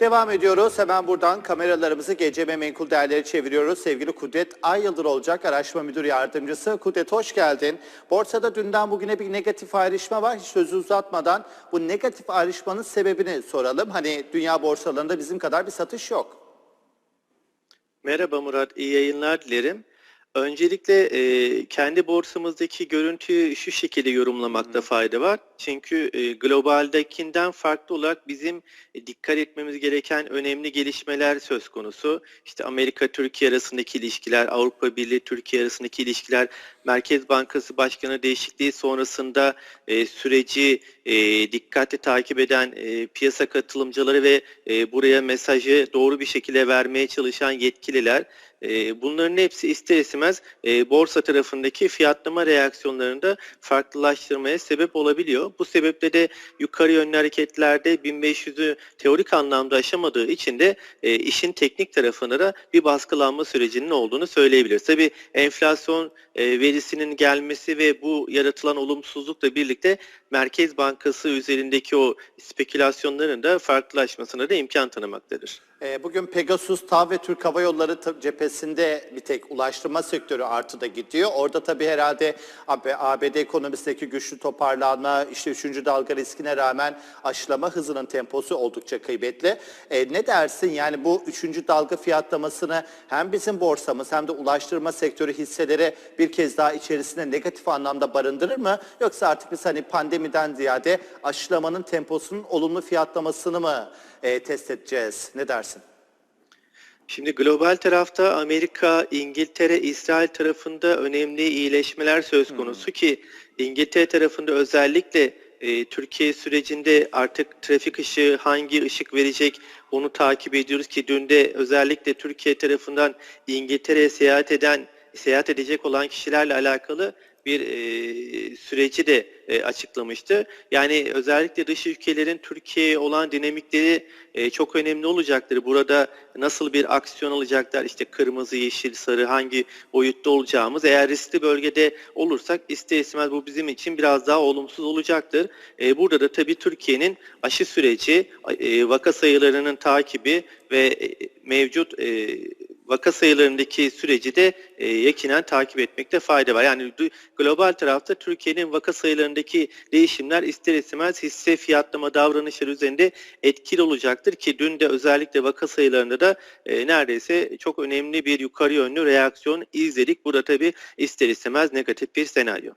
Devam ediyoruz. Hemen buradan kameralarımızı GCM Menkul Değerleri çeviriyoruz. Sevgili Kudret Ay Yıldır olacak araştırma müdür yardımcısı. Kudret hoş geldin. Borsada dünden bugüne bir negatif ayrışma var. Hiç sözü uzatmadan bu negatif ayrışmanın sebebini soralım. Hani dünya borsalarında bizim kadar bir satış yok. Merhaba Murat, iyi yayınlar dilerim. Öncelikle e, kendi borsamızdaki görüntüyü şu şekilde yorumlamakta fayda var. Çünkü e, globaldekinden farklı olarak bizim e, dikkat etmemiz gereken önemli gelişmeler söz konusu. İşte Amerika-Türkiye arasındaki ilişkiler, Avrupa Birliği-Türkiye arasındaki ilişkiler, Merkez Bankası Başkanı değişikliği sonrasında e, süreci e, dikkatli takip eden e, piyasa katılımcıları ve e, buraya mesajı doğru bir şekilde vermeye çalışan yetkililer, e, bunların hepsi ister istemez e, borsa tarafındaki fiyatlama reaksiyonlarında farklılaştırmaya sebep olabiliyor. Bu sebeple de yukarı yönlü hareketlerde 1500'ü teorik anlamda aşamadığı için de e, işin teknik tarafına da bir baskılanma sürecinin olduğunu söyleyebiliriz. Tabii enflasyon e, verisinin gelmesi ve bu yaratılan olumsuzlukla birlikte Merkez Bankası üzerindeki o spekülasyonların da farklılaşmasına da imkan tanımaktadır. Ee, Bugün Pegasus, TAV ve Türk Hava Yolları cephesinde bir tek ulaştırma sektörü artıda gidiyor. Orada tabii herhalde AB- ABD ekonomisindeki güçlü toparlanma, işte üçüncü dalga riskine rağmen aşılama hızının temposu oldukça kıymetli. Ee, ne dersin yani bu üçüncü dalga fiyatlamasını hem bizim borsamız hem de ulaştırma sektörü hisseleri bir kez daha içerisinde negatif anlamda barındırır mı? Yoksa artık biz hani pandemiden ziyade aşılamanın temposunun olumlu fiyatlamasını mı e, test edeceğiz? Ne dersin? Şimdi global tarafta Amerika, İngiltere, İsrail tarafında önemli iyileşmeler söz konusu ki İngiltere tarafında özellikle e, Türkiye sürecinde artık trafik ışığı hangi ışık verecek onu takip ediyoruz ki dün de özellikle Türkiye tarafından İngiltere'ye seyahat eden seyahat edecek olan kişilerle alakalı bir e, süreci de e, açıklamıştı. Yani özellikle dış ülkelerin Türkiye'ye olan dinamikleri e, çok önemli olacaktır. Burada nasıl bir aksiyon alacaklar? İşte kırmızı, yeşil, sarı hangi boyutta olacağımız. Eğer riskli bölgede olursak ister istemez bu bizim için biraz daha olumsuz olacaktır. E, burada da tabii Türkiye'nin aşı süreci, e, vaka sayılarının takibi ve e, mevcut e, vaka sayılarındaki süreci de e, yakinen takip etmekte fayda var. Yani global tarafta Türkiye'nin vaka sayılarındaki değişimler ister istemez hisse fiyatlama davranışları üzerinde etkili olacaktır ki dün de özellikle vaka sayılarında da e, neredeyse çok önemli bir yukarı yönlü reaksiyon izledik. Bu da tabii ister istemez negatif bir senaryo.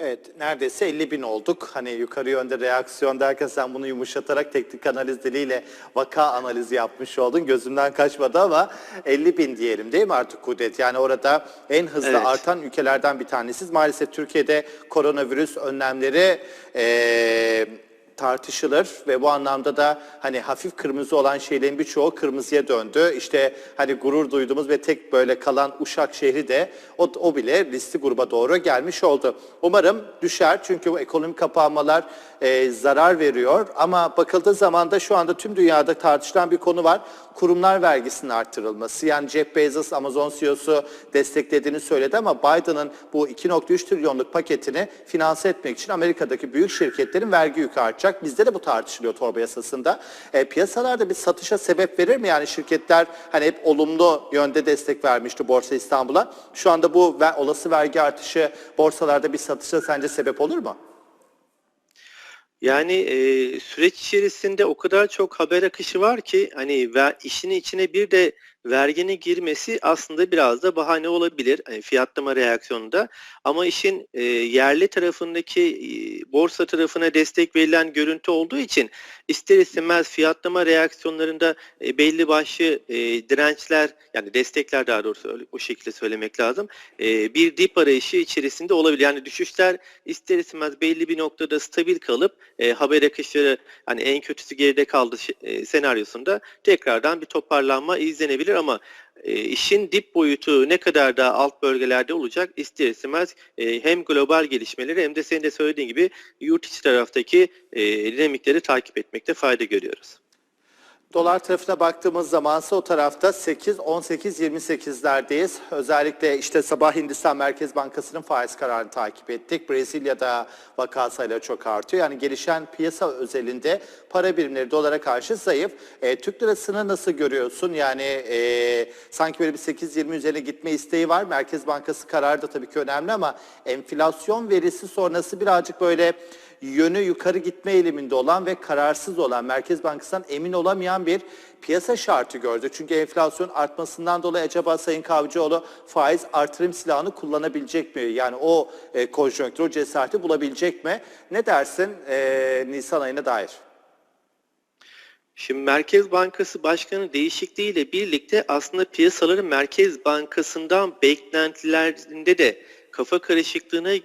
Evet, neredeyse 50 bin olduk. Hani yukarı yönde reaksiyon derken sen bunu yumuşatarak teknik analiz diliyle vaka analizi yapmış oldun. Gözümden kaçmadı ama 50 bin diyelim değil mi artık Kudret? Yani orada en hızlı Evet. artan ülkelerden bir tanesiz. Maalesef Türkiye'de koronavirüs önlemleri eee tartışılır ve bu anlamda da hani hafif kırmızı olan şeylerin birçoğu kırmızıya döndü. İşte hani gurur duyduğumuz ve tek böyle kalan Uşak şehri de o, o bile riskli gruba doğru gelmiş oldu. Umarım düşer çünkü bu ekonomik kapanmalar e, zarar veriyor ama bakıldığı zaman da şu anda tüm dünyada tartışılan bir konu var. Kurumlar vergisinin artırılması. Yani Jeff Bezos Amazon CEO'su desteklediğini söyledi ama Biden'ın bu 2.3 trilyonluk paketini finanse etmek için Amerika'daki büyük şirketlerin vergi yükü artacak. Bizde de bu tartışılıyor torba yasasında. E, piyasalarda bir satışa sebep verir mi? Yani şirketler hani hep olumlu yönde destek vermişti Borsa İstanbul'a. Şu anda bu ve olası vergi artışı borsalarda bir satışa sence sebep olur mu? Yani e, süreç içerisinde o kadar çok haber akışı var ki hani ve işin içine bir de verginin girmesi aslında biraz da bahane olabilir hani fiyatlama reaksiyonunda. Ama işin e, yerli tarafındaki e, borsa tarafına destek verilen görüntü olduğu için ister istemez fiyatlama reaksiyonlarında e, belli başlı e, dirençler yani destekler daha doğrusu o şekilde söylemek lazım. E, bir dip arayışı içerisinde olabilir. Yani düşüşler ister istemez belli bir noktada stabil kalıp e, haber akışları hani en kötüsü geride kaldı e, senaryosunda tekrardan bir toparlanma izlenebilir ama e, işin dip boyutu ne kadar daha alt bölgelerde olacak ister istemez e, hem global gelişmeleri hem de senin de söylediğin gibi yurt içi taraftaki e, dinamikleri takip etmekte fayda görüyoruz. Dolar tarafına baktığımız zaman ise o tarafta 8, 18, 28'lerdeyiz. Özellikle işte sabah Hindistan Merkez Bankası'nın faiz kararını takip ettik. Brezilya'da vaka sayıları çok artıyor. Yani gelişen piyasa özelinde para birimleri dolara karşı zayıf. E, Türk lirasını nasıl görüyorsun? Yani e, sanki böyle bir 8-20 üzerine gitme isteği var. Merkez Bankası kararı da tabii ki önemli ama enflasyon verisi sonrası birazcık böyle yönü yukarı gitme eğiliminde olan ve kararsız olan Merkez Bankası'ndan emin olamayan bir piyasa şartı gördük. Çünkü enflasyon artmasından dolayı acaba Sayın Kavcıoğlu faiz artırım silahını kullanabilecek mi? Yani o e, konjonktür, o cesareti bulabilecek mi? Ne dersin e, Nisan ayına dair? Şimdi Merkez Bankası Başkanı değişikliğiyle birlikte aslında piyasaların Merkez Bankası'ndan beklentilerinde de kafa karışıklığına e,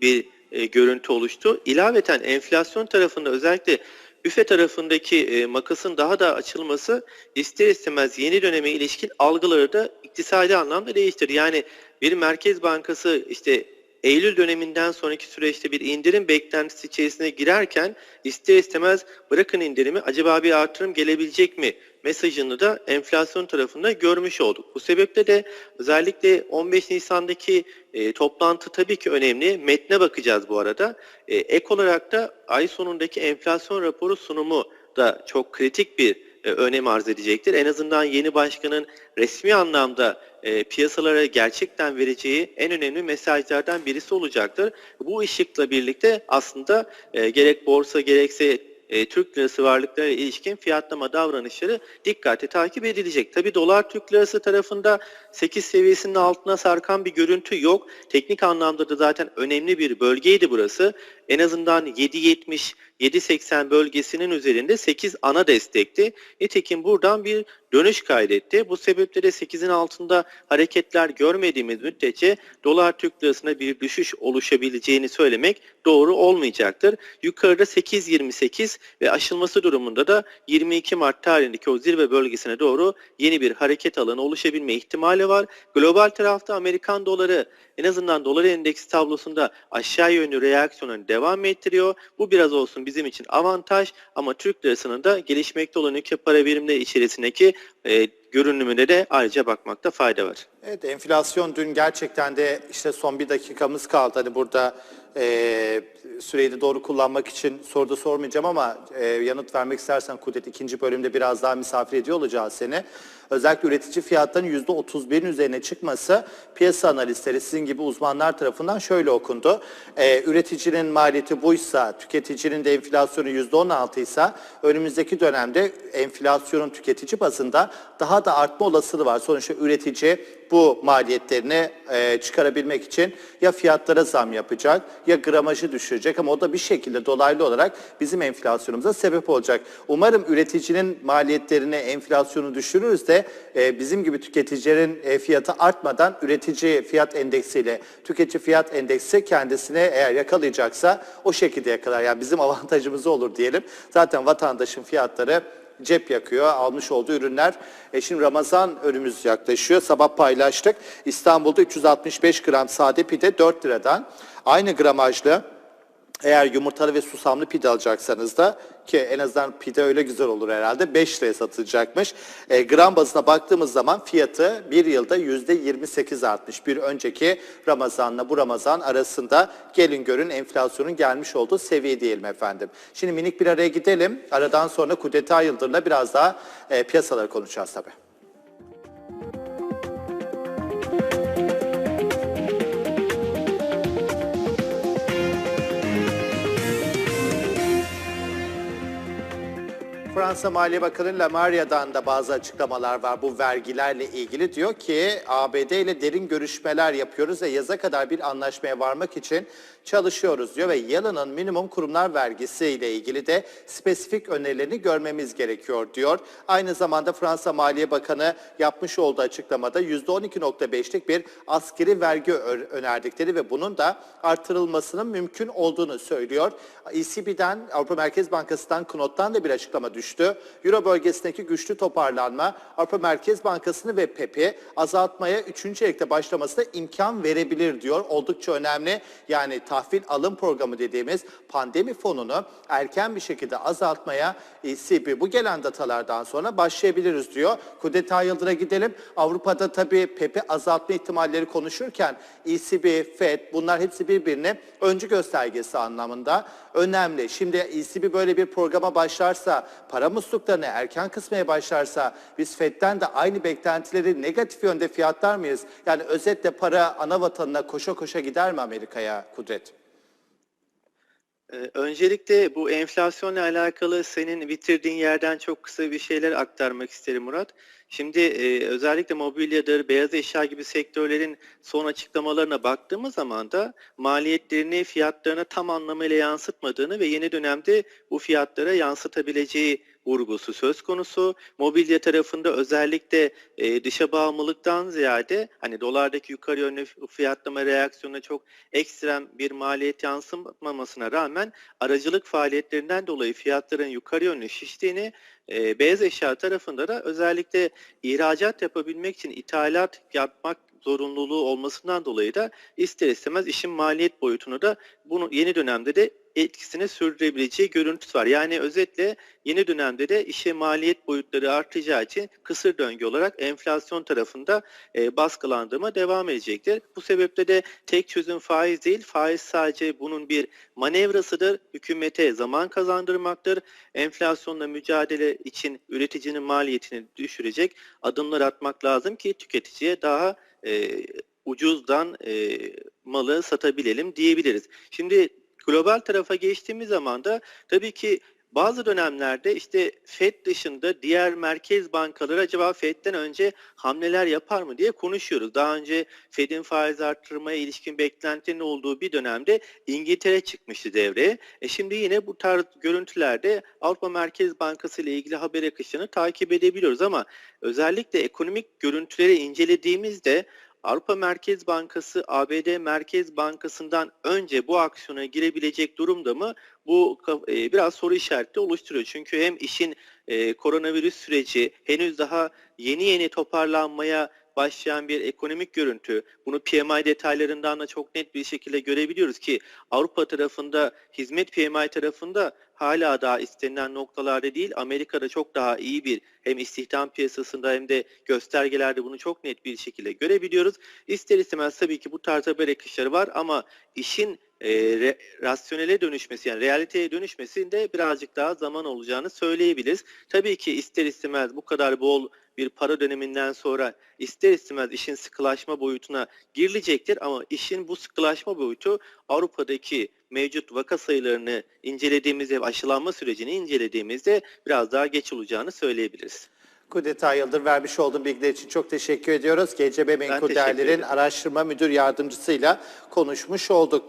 bir e, görüntü oluştu. İlaveten enflasyon tarafında özellikle üfe tarafındaki e, makasın daha da açılması ister istemez yeni döneme ilişkin algıları da iktisadi anlamda değiştirir. Yani bir Merkez Bankası işte Eylül döneminden sonraki süreçte bir indirim beklentisi içerisine girerken ister istemez bırakın indirimi acaba bir artırım gelebilecek mi mesajını da enflasyon tarafında görmüş olduk. Bu sebeple de özellikle 15 Nisan'daki e, toplantı tabii ki önemli. Metne bakacağız bu arada. E, ek olarak da ay sonundaki enflasyon raporu sunumu da çok kritik bir e, önem arz edecektir. En azından yeni başkanın resmi anlamda e, piyasalara gerçekten vereceği en önemli mesajlardan birisi olacaktır. Bu ışıkla birlikte aslında e, gerek borsa gerekse e, Türk lirası varlıklarına ilişkin fiyatlama davranışları dikkatle takip edilecek. Tabi dolar Türk lirası tarafında 8 seviyesinin altına sarkan bir görüntü yok. Teknik anlamda da zaten önemli bir bölgeydi burası. En azından 7.70 7.80 bölgesinin üzerinde 8 ana destekti. Nitekim buradan bir dönüş kaydetti. Bu sebeple de 8'in altında hareketler görmediğimiz müddetçe dolar Türk lirasına bir düşüş oluşabileceğini söylemek doğru olmayacaktır. Yukarıda 8.28 ve aşılması durumunda da 22 Mart tarihindeki o zirve bölgesine doğru yeni bir hareket alanı oluşabilme ihtimali var. Global tarafta Amerikan doları en azından dolar endeksi tablosunda aşağı yönlü reaksiyonunu devam ettiriyor. Bu biraz olsun bizim için avantaj ama Türk lirasının da gelişmekte olan ülke para birimleri içerisindeki e, görünümüne de ayrıca bakmakta fayda var. Evet enflasyon dün gerçekten de işte son bir dakikamız kaldı. Hani burada e, süreyi de doğru kullanmak için soruda sormayacağım ama e, yanıt vermek istersen Kudret ikinci bölümde biraz daha misafir ediyor olacağız seni. Özellikle üretici fiyatlarının %31'in üzerine çıkması piyasa analistleri sizin gibi uzmanlar tarafından şöyle okundu. E, üreticinin maliyeti buysa, tüketicinin de enflasyonu %16 ise önümüzdeki dönemde enflasyonun tüketici bazında daha da artma olasılığı var. Sonuçta üretici bu maliyetlerini e, çıkarabilmek için ya fiyatlara zam yapacak ya gramajı düşürecek ama o da bir şekilde dolaylı olarak bizim enflasyonumuza sebep olacak. Umarım üreticinin maliyetlerini, enflasyonu düşürürüz de e, bizim gibi tüketicilerin e, fiyatı artmadan üretici fiyat endeksiyle tüketici fiyat endeksi kendisine eğer yakalayacaksa o şekilde yakalar. Yani bizim avantajımız olur diyelim. Zaten vatandaşın fiyatları cep yakıyor almış olduğu ürünler. E şimdi Ramazan önümüz yaklaşıyor. Sabah paylaştık. İstanbul'da 365 gram sade pide 4 liradan. Aynı gramajlı eğer yumurtalı ve susamlı pide alacaksanız da ki en azından pide öyle güzel olur herhalde 5 liraya satılacakmış. E, gram bazına baktığımız zaman fiyatı bir yılda %28 artmış. Bir önceki Ramazan'la bu Ramazan arasında gelin görün enflasyonun gelmiş olduğu seviye diyelim efendim. Şimdi minik bir araya gidelim. Aradan sonra Kudret Ayıldır'la biraz daha e, piyasaları konuşacağız tabii. Fransa Maliye Bakanı Lamaria'dan da bazı açıklamalar var bu vergilerle ilgili. Diyor ki ABD ile derin görüşmeler yapıyoruz ve yaza kadar bir anlaşmaya varmak için çalışıyoruz diyor ve Yalın'ın minimum kurumlar vergisi ile ilgili de spesifik önerilerini görmemiz gerekiyor diyor. Aynı zamanda Fransa Maliye Bakanı yapmış olduğu açıklamada %12.5'lik bir askeri vergi önerdikleri ve bunun da artırılmasının mümkün olduğunu söylüyor. ECB'den Avrupa Merkez Bankası'ndan Knot'tan da bir açıklama düştü. Düştü. Euro bölgesindeki güçlü toparlanma Avrupa Merkez Bankası'nı ve PEP'i azaltmaya 3. çeyrekte başlamasına imkan verebilir diyor. Oldukça önemli. Yani tahvil alım programı dediğimiz pandemi fonunu erken bir şekilde azaltmaya ECB bu gelen datalardan sonra başlayabiliriz diyor. Kudeta Yıldır'a gidelim. Avrupa'da tabii PEP'i azaltma ihtimalleri konuşurken ECB, FED bunlar hepsi birbirine öncü göstergesi anlamında önemli. Şimdi ECB böyle bir programa başlarsa, para musluklarını erken kısmaya başlarsa biz FED'den de aynı beklentileri negatif yönde fiyatlar mıyız? Yani özetle para ana vatanına koşa koşa gider mi Amerika'ya Kudret? Ee, Öncelikle bu enflasyonla alakalı senin bitirdiğin yerden çok kısa bir şeyler aktarmak isterim Murat. Şimdi e, özellikle mobilyadır, beyaz eşya gibi sektörlerin son açıklamalarına baktığımız zaman da maliyetlerini fiyatlarına tam anlamıyla yansıtmadığını ve yeni dönemde bu fiyatlara yansıtabileceği vurgusu söz konusu. Mobilya tarafında özellikle e, dışa bağımlılıktan ziyade hani dolardaki yukarı yönlü fiyatlama reaksiyonuna çok ekstrem bir maliyet yansımamasına rağmen aracılık faaliyetlerinden dolayı fiyatların yukarı yönlü şiştiğini e, beyaz eşya tarafında da özellikle ihracat yapabilmek için ithalat yapmak zorunluluğu olmasından dolayı da ister istemez işin maliyet boyutunu da bunu yeni dönemde de etkisini sürdürebileceği görüntüsü var. Yani özetle yeni dönemde de işe maliyet boyutları artacağı için kısır döngü olarak enflasyon tarafında e, baskılandırma devam edecektir. Bu sebeple de tek çözüm faiz değil, faiz sadece bunun bir manevrasıdır. Hükümete zaman kazandırmaktır. Enflasyonla mücadele için üreticinin maliyetini düşürecek adımlar atmak lazım ki tüketiciye daha e, ucuzdan e, malı satabilelim diyebiliriz. Şimdi global tarafa geçtiğimiz zaman da tabii ki bazı dönemlerde işte FED dışında diğer merkez bankaları acaba FED'den önce hamleler yapar mı diye konuşuyoruz. Daha önce FED'in faiz arttırmaya ilişkin beklentinin olduğu bir dönemde İngiltere çıkmıştı devreye. E şimdi yine bu tarz görüntülerde Avrupa Merkez Bankası ile ilgili haber akışını takip edebiliyoruz ama özellikle ekonomik görüntüleri incelediğimizde Avrupa Merkez Bankası ABD Merkez Bankası'ndan önce bu aksiyona girebilecek durumda mı? Bu e, biraz soru işareti oluşturuyor. Çünkü hem işin e, koronavirüs süreci henüz daha yeni yeni toparlanmaya başlayan bir ekonomik görüntü. Bunu PMI detaylarından da çok net bir şekilde görebiliyoruz ki Avrupa tarafında, hizmet PMI tarafında hala daha istenilen noktalarda değil. Amerika'da çok daha iyi bir hem istihdam piyasasında hem de göstergelerde bunu çok net bir şekilde görebiliyoruz. İster istemez tabii ki bu tarz haber akışları var ama işin e, re, rasyonele dönüşmesi yani realiteye dönüşmesinde birazcık daha zaman olacağını söyleyebiliriz. Tabii ki ister istemez bu kadar bol bir para döneminden sonra ister istemez işin sıkılaşma boyutuna girilecektir ama işin bu sıkılaşma boyutu Avrupa'daki mevcut vaka sayılarını incelediğimizde, aşılanma sürecini incelediğimizde biraz daha geç olacağını söyleyebiliriz. Kudeta Yıldır vermiş olduğum bilgiler için çok teşekkür ediyoruz. GCB Menkul Değerler'in araştırma müdür yardımcısıyla konuşmuş olduk.